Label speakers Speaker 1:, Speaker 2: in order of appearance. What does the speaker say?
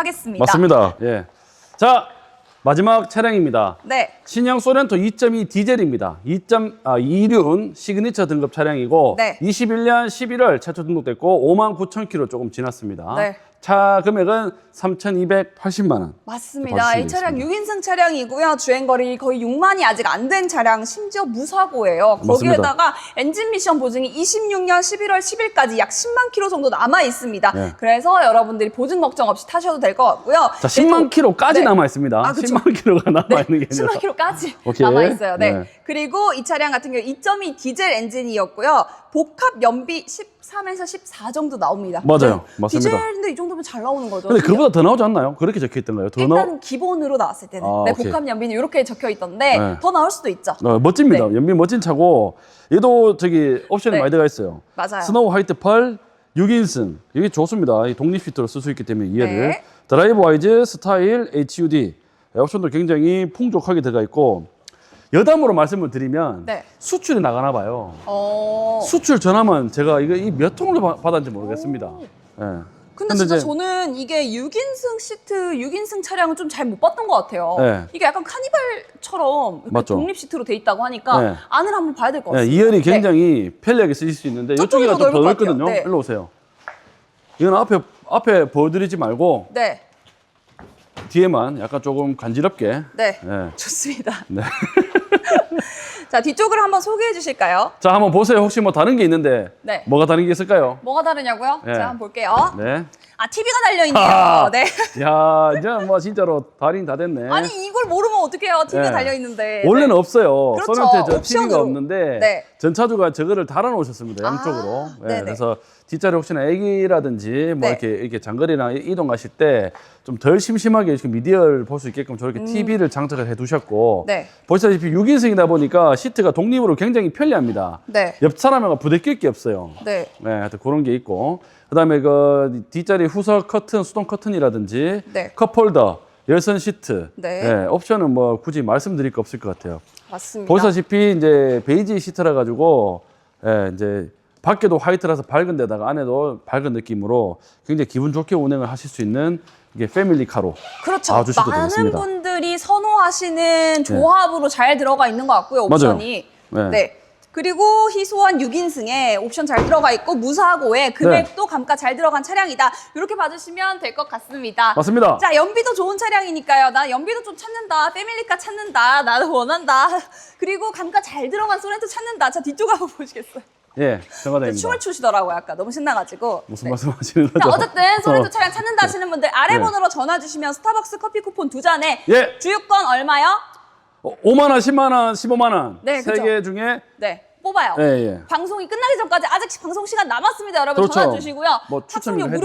Speaker 1: 하겠습니다.
Speaker 2: 맞습니다. 예. 자, 마지막 차량입니다.
Speaker 1: 네.
Speaker 2: 신형 소렌토 2.2 디젤입니다. 2점 아 2륜 시그니처 등급 차량이고
Speaker 1: 네.
Speaker 2: 21년 11월 최초 등록됐고 5만 9천 킬로 조금 지났습니다.
Speaker 1: 네.
Speaker 2: 차 금액은 3,280만 원.
Speaker 1: 맞습니다. 이 차량
Speaker 2: 되겠습니다.
Speaker 1: 6인승 차량이고요. 주행거리 거의 6만이 아직 안 된 차량, 심지어 무사고예요. 거기에다가 엔진 미션 보증이 26년 11월 10일까지 약 10만 킬로 정도 남아 있습니다.
Speaker 2: 네.
Speaker 1: 그래서 여러분들이 보증 걱정 없이 타셔도 될 것 같고요.
Speaker 2: 자, 10만 킬로까지
Speaker 1: 네.
Speaker 2: 남아 있습니다.
Speaker 1: 아, 그쵸.
Speaker 2: 10만 킬로가 남아 있는 게 아니라.
Speaker 1: 10만 킬로까지. 남아 있어요. 네.
Speaker 2: 네.
Speaker 1: 그리고 이 차량 같은 경우 2.2 디젤 엔진이었고요. 복합 연비 13에서 14 정도 나옵니다.
Speaker 2: 맞아요.
Speaker 1: 네.
Speaker 2: 맞습니다.
Speaker 1: 디젤인데 이 정도 면 잘 나오는 거죠.
Speaker 2: 근데 그보다 더 나오지 않나요? 그렇게 적혀 있던가요? 더
Speaker 1: 일단
Speaker 2: 나오
Speaker 1: 기본으로 나왔을 때는
Speaker 2: 아,
Speaker 1: 네,
Speaker 2: 오케이.
Speaker 1: 복합 연비는 이렇게 적혀 있던데
Speaker 2: 네.
Speaker 1: 더 나올 수도 있죠.
Speaker 2: 어, 멋집니다.
Speaker 1: 네.
Speaker 2: 연비 멋진 차고 얘도 저기 옵션이
Speaker 1: 네.
Speaker 2: 많이 들어가 있어요.
Speaker 1: 맞아요.
Speaker 2: 스노우 화이트 펄 6인승 이게 좋습니다. 이 독립 시트로 쓸수 있기 때문에 이해를
Speaker 1: 네.
Speaker 2: 드라이브 와이즈 스타일 HUD 옵션도 굉장히 풍족하게 들어가 있고 여담으로 말씀을 드리면
Speaker 1: 네.
Speaker 2: 수출이 나가나 봐요.
Speaker 1: 어.
Speaker 2: 수출 전화만 제가 이거 이 몇 통을 받- 받았는지 모르겠습니다. 예.
Speaker 1: 근데 진짜
Speaker 2: 이제
Speaker 1: 저는 이게 6인승 시트, 6인승 차량은 좀 잘 못 봤던 것 같아요.
Speaker 2: 네.
Speaker 1: 이게 약간 카니발처럼 이렇게
Speaker 2: 맞죠.
Speaker 1: 독립 시트로 돼 있다고 하니까
Speaker 2: 네.
Speaker 1: 안을 한번 봐야 될것
Speaker 2: 예,
Speaker 1: 같습니다.
Speaker 2: 2열이 굉장히 편리하게 쓰실 수 있는데
Speaker 1: 저쪽이
Speaker 2: 이쪽이가
Speaker 1: 더
Speaker 2: 좀더
Speaker 1: 넓을 것 같아요.
Speaker 2: 넓거든요.
Speaker 1: 네.
Speaker 2: 일로 오세요. 이건 앞에 앞에 보여드리지 말고
Speaker 1: 네.
Speaker 2: 뒤에만 약간 조금 간지럽게.
Speaker 1: 네.
Speaker 2: 예.
Speaker 1: 좋습니다.
Speaker 2: 네.
Speaker 1: 자, 뒤쪽을 한번 소개해 주실까요?
Speaker 2: 자, 한번 보세요. 혹시 뭐 다른 게 있는데
Speaker 1: 네.
Speaker 2: 뭐가 다른 게 있을까요?
Speaker 1: 뭐가 다르냐고요?
Speaker 2: 네.
Speaker 1: 자, 한번 볼게요.
Speaker 2: 네.
Speaker 1: 아, TV가 달려 있네요.
Speaker 2: 하하.
Speaker 1: 네.
Speaker 2: 야, 이제 뭐 진짜로 달인 다 됐네.
Speaker 1: 아니, 이걸 모르면 어떡해요. TV가
Speaker 2: 네.
Speaker 1: 달려 있는데.
Speaker 2: 원래는
Speaker 1: 네.
Speaker 2: 없어요.
Speaker 1: 그렇죠.
Speaker 2: 소렌토에 저
Speaker 1: 옵션으로.
Speaker 2: TV가 없는데
Speaker 1: 네.
Speaker 2: 전차주가 저거를 달아 놓으셨습니다.
Speaker 1: 아,
Speaker 2: 양쪽으로. 예,
Speaker 1: 네네.
Speaker 2: 그래서 뒷자리 혹시나 애기라든지 뭐
Speaker 1: 네.
Speaker 2: 이렇게 이렇게 장거리나 이동하실 때 좀 덜 심심하게 이렇게 미디어를 볼 수 있게끔 저렇게 TV를 장착을 해 두셨고
Speaker 1: 음. 네.
Speaker 2: 보시다시피 6인승이다 보니까 시트가 독립으로 굉장히 편리합니다.
Speaker 1: 네.
Speaker 2: 옆 사람하고 부대낄 게 없어요.
Speaker 1: 네.
Speaker 2: 네, 하여튼 그런 게 있고 그다음에 그 뒷자리 후석 커튼, 수동 커튼이라든지
Speaker 1: 네.
Speaker 2: 컵홀더, 열선 시트,
Speaker 1: 네.
Speaker 2: 옵션은 뭐 굳이 말씀드릴 거 없을 것 같아요.
Speaker 1: 맞습니다.
Speaker 2: 보시다시피 이제 베이지 시트라 가지고 예, 이제 밖에도 화이트라서 밝은 데다가 안에도 밝은 느낌으로 굉장히 기분 좋게 운행을 하실 수 있는 이게 패밀리 카로
Speaker 1: 그렇죠.
Speaker 2: 봐주셔도
Speaker 1: 많은
Speaker 2: 되겠습니다.
Speaker 1: 분들이 선호하시는 조합으로 잘 들어가 있는 것 같고요.
Speaker 2: 맞아요.
Speaker 1: 옵션이.
Speaker 2: 네.
Speaker 1: 네. 그리고 희소한 6인승에 옵션 잘 들어가 있고 무사고에 금액도 감가 잘 들어간 차량이다. 이렇게 봐주시면 될 것 같습니다.
Speaker 2: 맞습니다.
Speaker 1: 자, 연비도 좋은 차량이니까요. 나 연비도 좀 찾는다. 패밀리카 찾는다. 나는 원한다. 그리고 감가 잘 들어간 소렌토 찾는다. 자, 뒤쪽 한번 보시겠어요?
Speaker 2: 예, 정화대입니다.
Speaker 1: 춤을 추시더라고요. 아까 너무 신나가지고.
Speaker 2: 무슨
Speaker 1: 네.
Speaker 2: 말씀 하시는
Speaker 1: 자,
Speaker 2: 거죠?
Speaker 1: 어쨌든 소렌토
Speaker 2: 어.
Speaker 1: 차량 찾는다 하시는 분들 아래
Speaker 2: 네.
Speaker 1: 번호로 전화 주시면 스타벅스 커피 쿠폰 두 잔에
Speaker 2: 예.
Speaker 1: 주유권 얼마요?
Speaker 2: 어, 5만 원, 10만 원, 15만 원.
Speaker 1: 네,
Speaker 2: 세
Speaker 1: 그죠.
Speaker 2: 개 중에
Speaker 1: 네, 뽑아요.
Speaker 2: 예, 예.
Speaker 1: 방송이 끝나기 전까지 아직 방송 시간 남았습니다. 여러분
Speaker 2: 그렇죠.
Speaker 1: 전화 주시고요.
Speaker 2: 뭐 추첨
Speaker 1: 합성료
Speaker 2: 해드리고